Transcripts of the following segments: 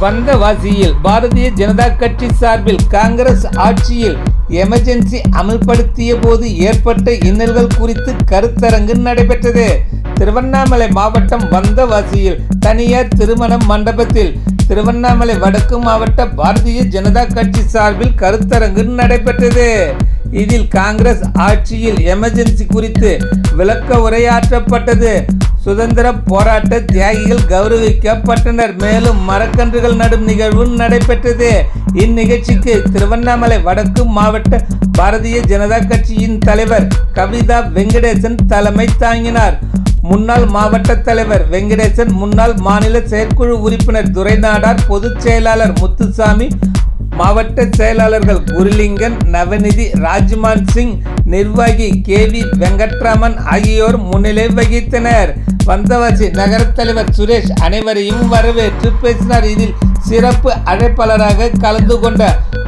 வந்தவாசியில் பாரதிய ஜனதா கட்சி சார்பில் காங்கிரஸ் ஆட்சியில் எமர்ஜென்சி அமல்படுத்திய போது ஏற்பட்ட இன்னல்கள் குறித்து கருத்தரங்கு நடைபெற்றது. திருவண்ணாமலை மாவட்டம் வந்தவாசியில் தனியார் திருமணம் மண்டபத்தில் திருவண்ணாமலை வடக்கு மாவட்ட பாரதிய ஜனதா கட்சி சார்பில் கருத்தரங்கு நடைபெற்றது. இதில் காங்கிரஸ் ஆட்சியில் எமர்ஜென்சி குறித்து விளக்க உரையாற்றப்பட்டது. சுதந்திர போராட்ட தியாகிகள் கௌரவிக்கப்பட்டனர். மேலும் மரக்கன்றுகள் நடும் நிகழ்வும் நடைபெற்றது. இந்நிகழ்ச்சிக்கு திருவண்ணாமலை வடக்கு மாவட்ட பாரதிய ஜனதா கட்சியின் தலைவர் கவிதா வெங்கடேசன் தலைமை தாங்கினார். முன்னாள் மாவட்ட தலைவர் வெங்கடேசன் முன்னாள் மாநில செயற்குழு உறுப்பினர் துரைநாடார் பொதுச் செயலாளர் முத்துசாமி மாவட்ட செயலாளர்கள் குருலிங்கன் நவநிதி ராஜ்மான் சிங் நிர்வாகி கே வி வெங்கட்ராமன் ஆகியோர் முன்னிலை வகித்தனர். வந்தவாசி நகர தலைவர் சுரேஷ் அனைவரையும் வரவேற்று பேசினார். இதில் சிறப்பு அழைப்பாளராக கலந்து கொண்ட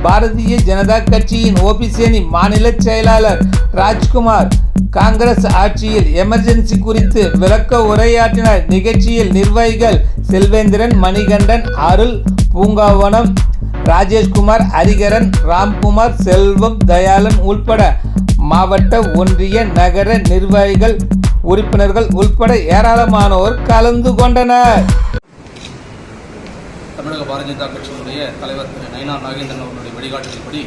பாரதிய ஜனதா கட்சியின் ஓபிசேனி மாநில செயலாளர் ராஜ்குமார். காங்கிரஸ் ஆட்சியில் எமர்ஜென்சி குறித்து விளக்க உரையாற்றினார். நிகழ்ச்சியில் நிர்வாகிகள் செல்வேந்திரன் மணிகண்டன் அருள் பூங்காவனம் ராஜேஷ்குமார் ஹரிகரன் ராம்குமார் செல்வம் தயாளன் உள்பட மாவட்ட ஒன்றிய நகர நிர்வாகிகள் உறுப்பினர்கள் உள்பட ஏராளமானோர் கலந்து கொண்டனர். தமிழக பாரதிய ஜனதா கட்சியினுடைய தலைவர் திரு நயினார் நாகேந்திரன் அவர்களுடைய வழிகாட்டுதல்படி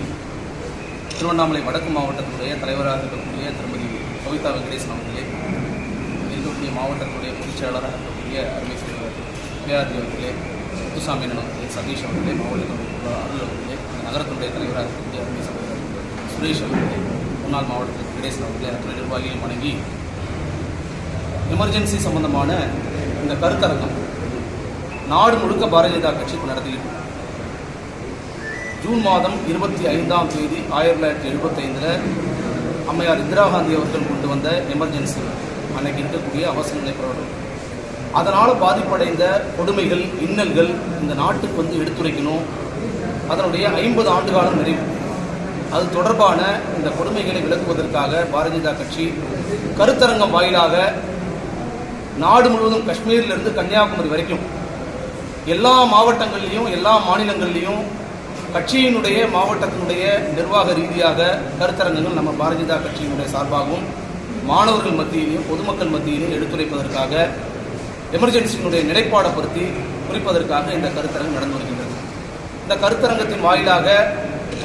திருவண்ணாமலை வடக்கு மாவட்டத்தினுடைய தலைவராக இருக்கக்கூடிய திருமதி கவிதா வெங்கடேசன் அவர்களே இருக்கக்கூடிய மாவட்டத்தினுடைய பொதுச் செயலாளராக இருக்கக்கூடிய அருமை செயலர் கேஆர்டி அவர்களே முத்துசாமி அவர்களே சதீஷ் அவர்களே மாவட்டத்தினுடைய அருள் அவர்களே நகரத்தினுடைய தலைவராக இருக்கக்கூடிய அருமை சகோதரர் சுரேஷ் அவர்களே முன்னாள் மாவட்டத்தில் கணேசன் அவர்களே அத்துறை நிர்வாகிகளையும் வணங்கி எமர்ஜென்சி சம்பந்தமான இந்த கருத்தரங்கம் நாடு முழுக்க பாரதிய ஜனதா கட்சி இப்போ ஜூன் மாதம் இருபத்தி ஐந்தாம் தேதி ஆயிரத்தி தொள்ளாயிரத்தி எழுபத்தைந்தில் அம்மையார் இந்திரா காந்தி அவர்கள் கொண்டு வந்த எமர்ஜென்சி அன்னைக்கு இருக்கக்கூடிய அவசர நிலை பிரகடனம் அதனால் பாதிப்படைந்த கொடுமைகள் இன்னல்கள் இந்த நாட்டுக்கு வந்து எடுத்துரைக்கணும். அதனுடைய ஐம்பது ஆண்டு காலம் நிறைவு. அது தொடர்பான இந்த கொடுமைகளை விளக்குவதற்காக பாரதிய ஜனதா கட்சி கருத்தரங்கம் வாயிலாக நாடு முழுவதும் காஷ்மீர்லேருந்து கன்னியாகுமரி வரைக்கும் எல்லா மாவட்டங்கள்லையும் எல்லா மாநிலங்கள்லையும் கட்சியினுடைய மாவட்டத்தினுடைய நிர்வாக ரீதியாக கருத்தரங்கங்கள் நம்ம பாரதிய ஜனதா கட்சியினுடைய சார்பாகவும் மாணவர்கள் மத்தியிலையும் பொதுமக்கள் மத்தியிலையும் எடுத்துரைப்பதற்காக எமர்ஜென்சியினுடைய நிலைப்பாடை பற்றி குறிப்பதற்காக இந்த கருத்தரங்கம் நடந்து வருகின்றது. இந்த கருத்தரங்கத்தின் வாயிலாக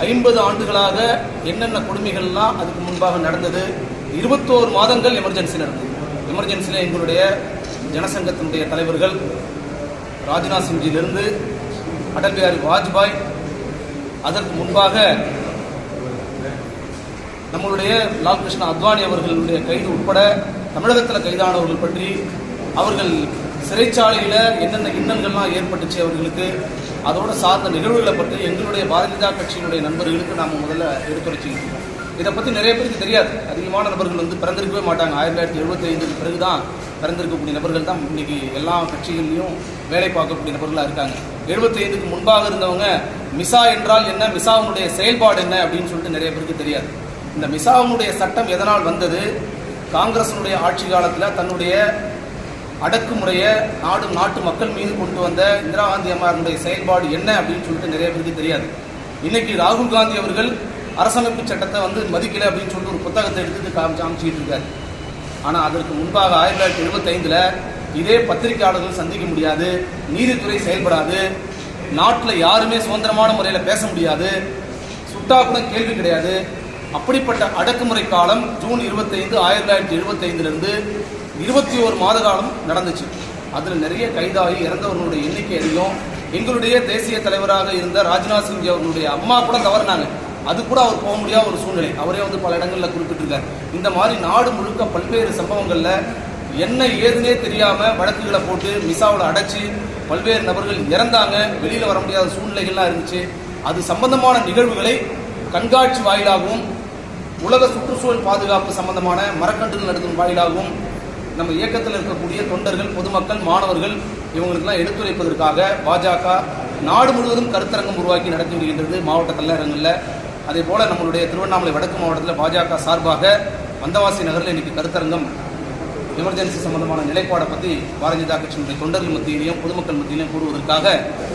ஐம்பது ஆண்டுகளாக என்னென்ன கொடுமைகள்லாம் அதுக்கு முன்பாக நடந்தது இருபத்தோரு மாதங்கள் எமர்ஜென்சி நடந்தது. எமர்ஜென்சியில் எங்களுடைய ஜனசங்கத்தினுடைய தலைவர்கள் ராஜ்நாத் சிங்ஜியிலிருந்து அடல் பிஹாரி வாஜ்பாய் அதற்கு முன்பாக நம்மளுடைய லால் கிருஷ்ண அத்வானி அவர்களுடைய கைது உட்பட தமிழகத்தில் கைதானவர்கள் பற்றி அவர்கள் சிறைச்சாலையில் என்னென்ன இன்னல்கள்லாம் ஏற்பட்டுச்சு அவர்களுக்கு அதோடு சார்ந்த நிகழ்வுகளை பற்றி எங்களுடைய பாரதிய ஜனதா கட்சியினுடைய நண்பர்களுக்கு நாம் முதல்ல எடுத்துரைச்சிக்கிட்டு இருக்கோம். இதை பற்றி நிறைய பேருக்கு தெரியாது. அதிகமான நபர்கள் வந்து பிறந்திருக்கவே மாட்டாங்க. ஆயிரத்தி தொள்ளாயிரத்தி எழுபத்தி ஐந்துக்கு பிறகு தான் பிறந்திருக்கக்கூடிய நபர்கள் தான் இன்றைக்கி எல்லா கட்சிகள்லையும் வேலை பார்க்கக்கூடிய நபர்களாக இருக்காங்க. எழுபத்தி ஐந்துக்கு முன்பாக இருந்தவங்க மிசா என்றால் என்ன? மிசாவினுடைய செயல்பாடு என்ன அப்படின்னு சொல்லிட்டு நிறைய பேருக்கு தெரியாது. இந்த மிசாவினுடைய சட்டம் எதனால் வந்தது? காங்கிரஸினுடைய ஆட்சி காலத்தில் தன்னுடைய அடக்குமுறையை நாடும் நாட்டு மக்கள் மீது கொண்டு வந்த இந்திரா காந்தி அம்மாருடைய செயல்பாடு என்ன அப்படின்னு சொல்லிட்டு நிறைய பேருக்கு தெரியாது. இன்னைக்கு ராகுல் காந்தி அவர்கள் அரசமைப்பு சட்டத்தை வந்து மதிக்கல அப்படின்னு சொல்லிட்டு ஒரு புத்தகத்தை எடுத்துட்டு காமிச்சு காமிச்சிட்டு இருக்காரு. ஆனால் அதற்கு முன்பாக ஆயிரத்தி தொள்ளாயிரத்தி எழுபத்தைந்தில் இதே பத்திரிகையாளர்கள் சந்திக்க முடியாது நீதித்துறை செயல்படாது நாட்டில் யாருமே சுதந்திரமான முறையில் பேச முடியாது சுட்டா கூட கேள்வி கிடையாது. அப்படிப்பட்ட அடக்குமுறை காலம் ஜூன் இருபத்தைந்து ஆயிரத்தி தொள்ளாயிரத்தி எழுபத்தைந்துலேருந்து இருபத்தி ஒரு மாத காலம் நடந்துச்சு. அதில் நிறைய கைதாகி இறந்தவர்களுடைய எண்ணிக்கை அதிகம். எங்களுடைய தேசிய தலைவராக இருந்த ராஜ்நாத் சிங் அவர்களுடைய அம்மா கூட தவறினாங்க. அது கூட அவர் போக முடியாத ஒரு சூழ்நிலை. அவரே வந்து பல இடங்களில் குறிப்பிட்டிருக்கார். இந்த மாதிரி நாடு முழுக்க பல்வேறு சம்பவங்களில் என்ன ஏதுனே தெரியாமல் வழக்குகளை போட்டு மிசாவில் அடைச்சி பல்வேறு நபர்கள் இறந்தாங்க. வெளியில் வர முடியாத சூழ்நிலைகள்லாம் இருந்துச்சு. அது சம்பந்தமான நிகழ்வுகளை கண்காட்சி வாயிலாகவும் உலக சுற்றுச்சூழல் பாதுகாப்பு சம்பந்தமான மரக்கன்றுகள் நடத்தும் வாயிலாகவும் நம்ம இயக்கத்தில் இருக்கக்கூடிய தொண்டர்கள் பொதுமக்கள் மாணவர்கள் இவங்களுக்கெல்லாம் எடுத்துரைப்பதற்காக பாஜக நாடு முழுவதும் கருத்தரங்கம் உருவாக்கி நடத்தி வருகின்றது மாவட்ட தலைநகரங்களில் அதே போல் நம்மளுடைய திருவண்ணாமலை வடக்கு மாவட்டத்தில் பாஜக சார்பாக வந்தவாசி நகரில் இன்னைக்கு கருத்தரங்கம் எமர்ஜென்சி சம்பந்தமான நிலைப்பாடை பற்றி பாரதிய ஜனதா கட்சியினுடைய தொண்டர்கள் மத்தியிலையும் பொதுமக்கள் மத்தியிலையும் கூறுவதற்காக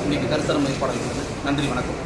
இன்னைக்கு கருத்தரங்கம் ஏற்பாடு நன்றி வணக்கம்.